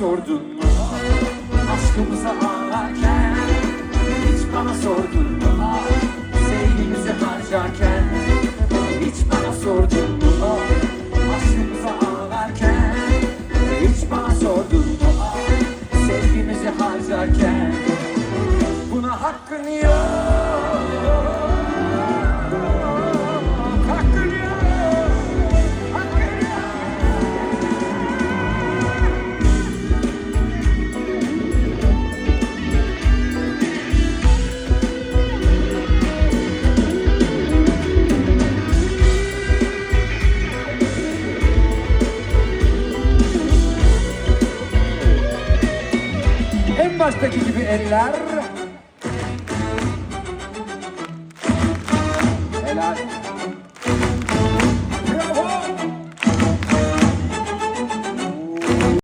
sordun mu? Aşkımıza ağlarken Hiç bana sordun mu? Sevgimizi harcarken Hiç bana sordun mu? Aşkımıza ağlarken Hiç bana sordun mu? Sevgimizi harcarken Buna hakkın yok baştaki gibi eller